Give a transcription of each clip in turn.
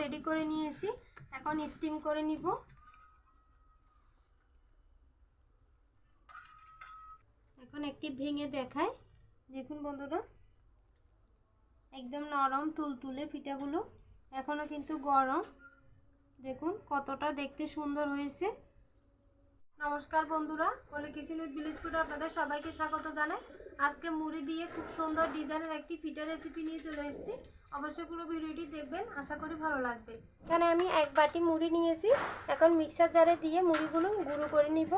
Ready করে নিয়েছি। এখন স্টিম করে নিব। এখন একটি ভেঙে দেখায় দেখুন বন্ধুরা, একদম নরম তুলতুলে পিঠাগুলো। এখনও কিন্তু গরম। দেখুন কতটা দেখতে সুন্দর হয়েছে। নমস্কার বন্ধুরা বলে কিচেন উইথ ভিলেজ ফুড আপনাদের সবাইকে স্বাগত জানাই। আজকে মুড়ি দিয়ে খুব সুন্দর ডিজাইনের একটি পিঠা রেসিপি নিয়ে চলে এসেছি। অবশ্যই পুরো ভিডিওটি দেখবেন, আশা করি ভালো লাগবে। এখানে আমি এক বাটি মুড়ি নিয়েছি। এখন মিক্সার জারে দিয়ে মুড়িগুলো গুঁড়ো করে নিব।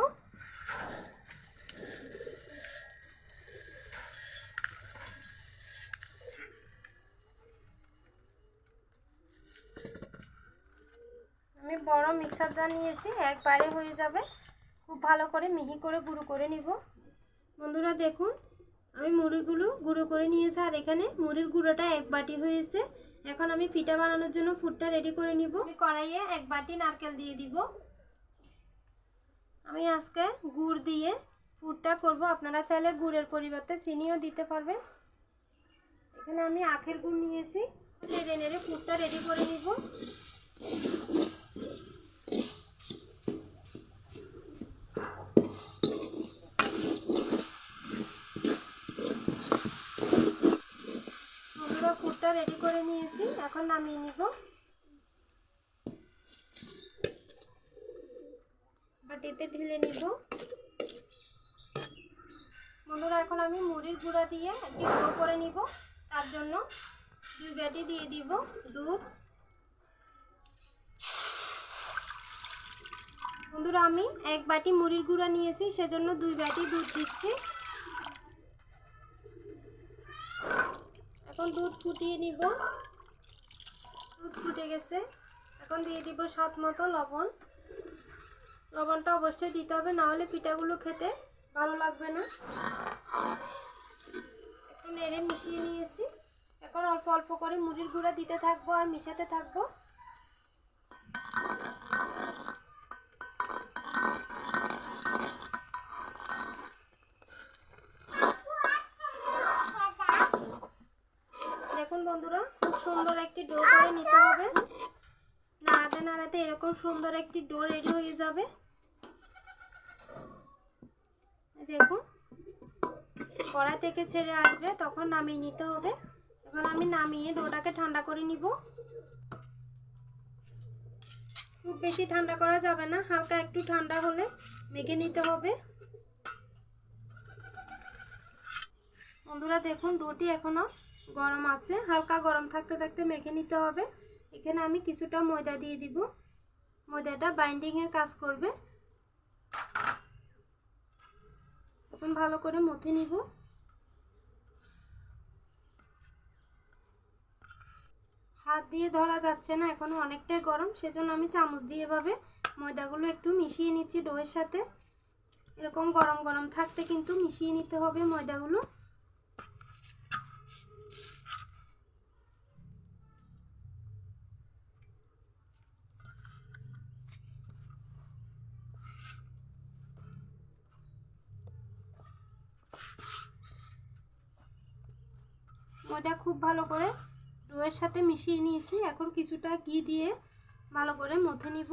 আমি বড় মিক্সার জার নিয়েছি, একবারে হয়ে যাবে। খুব ভালো করে মিহি করে গুঁড়ো করে নিব। বন্ধুরা দেখুন, আমি মুড়িগুলো গুঁড়ো করে নিয়েছি, আর এখানে মুড়ির গুঁড়োটা এক বাটি হয়েছে। এখন আমি পিঠা বানানোর জন্য ফুডটা রেডি করে নিব। কড়াইয়ে এক বাটি নারকেল দিয়ে দিব। আমি আজকে গুড় দিয়ে ফুডটা করব। আপনারা চাইলে গুড়ের পরিবর্তে চিনিও দিতে পারবেন। এখানে আমি আখের গুড় নিয়েছি। নেড়ে নেড়ে ফুডটা রেডি করে নিব বন্ধুরা ফুডটা রেডি করে নিয়েছি এখন নামিয়ে নিব। বাটিতে ঢেলে নিব। বন্ধুরা, এখন আমি মুড়ির গুঁড়া দিয়ে একটি গুঁড়ো করে নিব। তার জন্য দুই বাটি দিয়ে দিব দুধ। বন্ধুরা, আমি এক বাটি মুড়ির গুঁড়া নিয়েছি, সেজন্য দুই বাটি দুধ দিচ্ছি। এখন দুধ ফুটিয়ে নিব। দুধ ফুটে গেছে। এখন দিয়ে দিব স্বাদ মতো লবণ। লবণটা অবশ্যই দিতে হবে নাহলে পিঠাগুলো খেতে ভালো লাগবে না। একটু নেড়ে মিশিয়ে নিয়েছি। এখন অল্প অল্প করে মুড়ির গুঁড়া দিতে থাকব আর মিশাতে থাকব দেখুন বন্ধুরা খুব সুন্দর একটি ডো করে নিতে হবে। নাড়াতে নাড়াতে এরকম সুন্দর একটি ডো রেডি হয়ে যাবে। দেখুন কড়াই থেকে ছেড়ে আসবে তখন নামিয়ে নিতে হবে। এখন আমি নামিয়ে ডোটাকে ঠান্ডা করে নিব। খুব বেশি ঠান্ডা করা যাবে না হালকা একটু ঠান্ডা হলে মেখে নিতে হবে। বন্ধুরা দেখুন ডোটি এখনও গরম আছে, হালকা গরম থাকতে থাকতে মেখে নিতে হবে। এখানে আমি কিছুটা ময়দা দিয়ে দিব। ময়দাটা বাইন্ডিংয়ের কাজ করবে। এখন ভালো করে মথে নিব। হাত দিয়ে ধরা যাচ্ছে না, এখন অনেকটাই গরম, সেজন্য আমি চামচ দিয়ে এভাবে ময়দাগুলো একটু মিশিয়ে নিচ্ছি ডোয়ের সাথে। এরকম গরম গরম থাকতে কিন্তু মিশিয়ে নিতে হবে ময়দাগুলো। ময়দা খুব ভালো করে ডোয়ের সাথে মিশিয়ে নিয়েছি। এখন কিছুটা ঘি দিয়ে ভালো করে মথে নিব।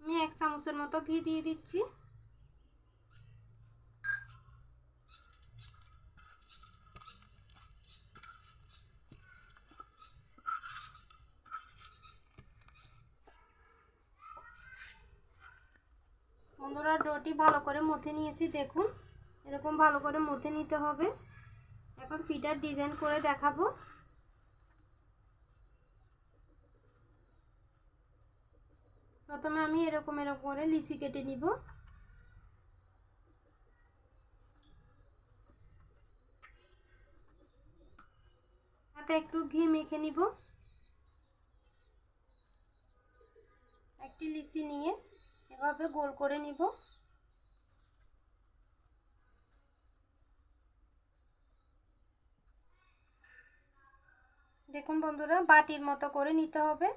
আমি এক চামচের মতো ঘি দিয়ে দিচ্ছি। বন্ধুরা, ডোটি ভালো করে মথে নিয়েছি। দেখুন, এরকম ভালো করে মথে নিতে হবে। এখন ফিটার ডিজাইন করে দেখাবো। প্রথমে আমি এরকম এরকম করে লিচি কেটে নিব। হাতে একটু ঘি মেখে নিব। একটি লিচি নিয়ে এভাবে গোল করে নিব। দেখুন বন্ধুরা, বাটির মতো করে নিতে হবে।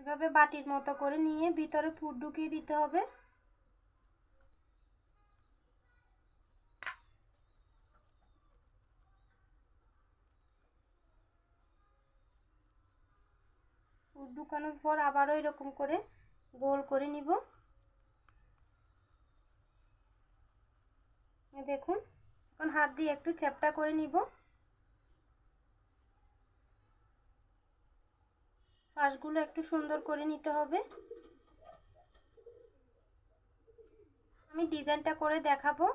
এভাবে বাটির মতো করে নিয়ে ভিতরে ফুট ঢুকিয়ে দিতে হবে। পুর ঢুকানোর পর আবারও এরকম করে গোল করে নিব। দেখুন, এখন হাত দিয়ে একটু চ্যাপটা করে নিব। পাশগুলো একটু সুন্দর করে নিতে হবে। আমি ডিজাইনটা করে দেখাবো।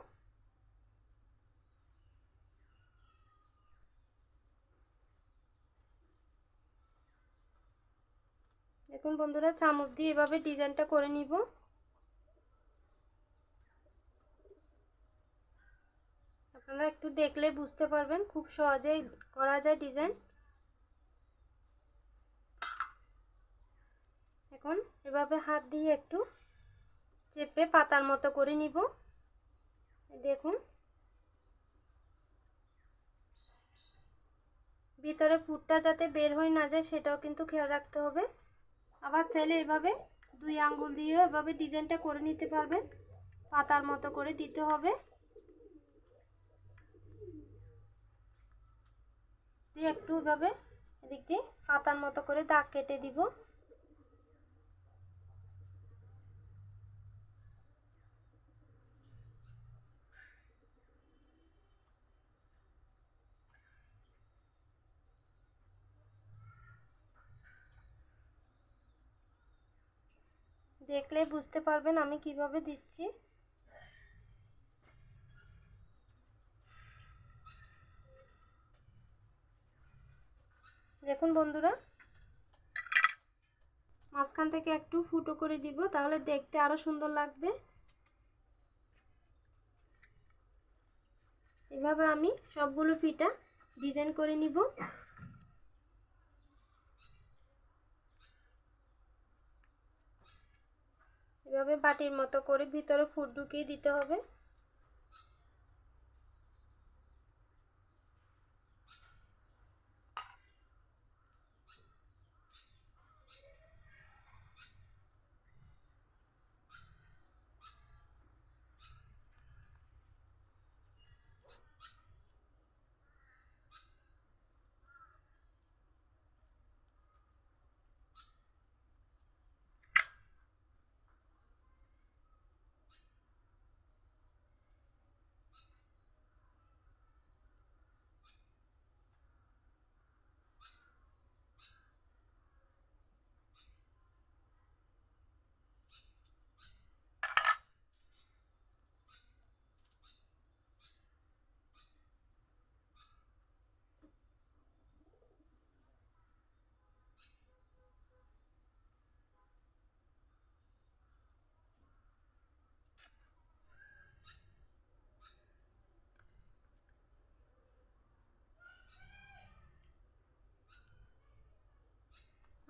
দেখুন বন্ধুরা, চামচ দিয়ে এভাবে ডিজাইনটা করে নিব। আপনারা একটু দেখলে বুঝতে পারবেন, খুব সহজেই করা যায় ডিজাইন। এখন এভাবে হাত দিয়ে একটু চেপে পাতার মতো করে নিব। দেখুন। ভিতরে ফুটটা যাতে বের হয়ে না যায় সেটাও কিন্তু খেয়াল রাখতে হবে। আবার চাইলে এভাবে দুই আঙ্গুল দিয়েও এভাবে ডিজাইনটা করে নিতে পারবেন। পাতার মতো করে দিতে হবে। দিয়ে একটু এভাবে এদিক দিয়ে পাতার মতো করে দাগ কেটে দিব। দেখলে বুঝতে পারবেন আমি কীভাবে দিচ্ছি। দেখুন বন্ধুরা, মাঝখান থেকে একটু ফুটো করে দিব, তাহলে দেখতে আরও সুন্দর লাগবে। এভাবে আমি সবগুলো ফিটা ডিজাইন করে নিব। এভাবে বাটির মতো করে ভিতরে ফুট ঢুকিয়ে দিতে হবে।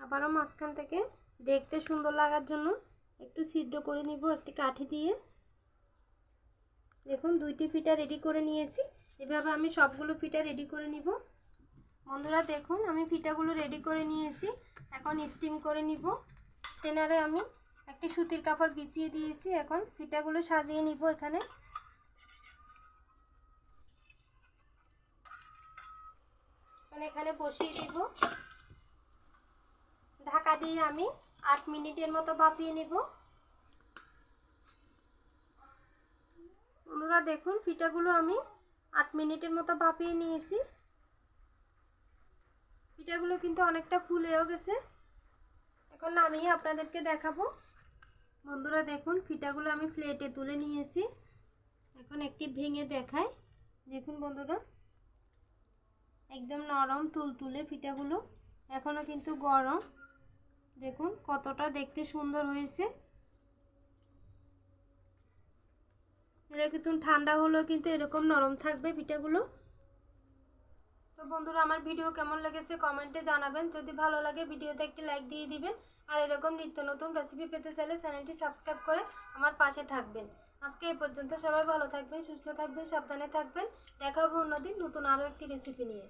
আবারও মাঝখান থেকে দেখতে সুন্দর লাগার জন্য একটু সিদ্ধ করে নিব একটি কাঠি দিয়ে। দেখুন, দুইটি ফিটা রেডি করে নিয়েছি। এভাবে আমি সবগুলো ফিটা রেডি করে নিব। বন্ধুরা, দেখুন, আমি ফিটাগুলো রেডি করে নিয়েছি। এখন স্টিম করে নিব। স্টেনারে আমি একটি সুতির কাপড় বিছিয়ে দিয়েছি। এখন ফিটাগুলো সাজিয়ে নিব এখানে এখানে বসিয়ে দিব। ঢাকা দিয়ে আমি আট মিনিটের মতো ভাপিয়ে নেব। বন্ধুরা দেখুন, ফিটাগুলো আমি আট মিনিটের মতো ভাপিয়ে নিয়েছি। পিঠাগুলো কিন্তু অনেকটা ফুলেও গেছে। এখন নামিয়ে আপনাদেরকে দেখাবো। বন্ধুরা দেখুন, ফিটাগুলো আমি প্লেটে তুলে নিয়েছি। এখন একটি ভেঙে দেখাই। দেখুন বন্ধুরা, একদম নরম তুলতুলে ফিটাগুলো। এখনও কিন্তু গরম। দেখুন কতটা দেখতে সুন্দর হয়েছে। এটা কিন্তু ঠান্ডা হলেও কিন্তু এরকম নরম থাকবে পিঠাগুলো। তো বন্ধুরা, আমার ভিডিও কেমন লেগেছে কমেন্টে জানাবেন। যদি ভালো লাগে ভিডিওতে একটি লাইক দিয়ে দিবেন। আর এরকম নিত্য নতুন রেসিপি পেতে চাইলে চ্যানেলটি সাবস্ক্রাইব করে আমার পাশে থাকবেন। আজকে এই পর্যন্ত সবাই ভালো থাকবেন, সুস্থ থাকবেন, সাবধানে থাকবেন। দেখা হবে অন্যদিন নতুন আরও একটি রেসিপি নিয়ে।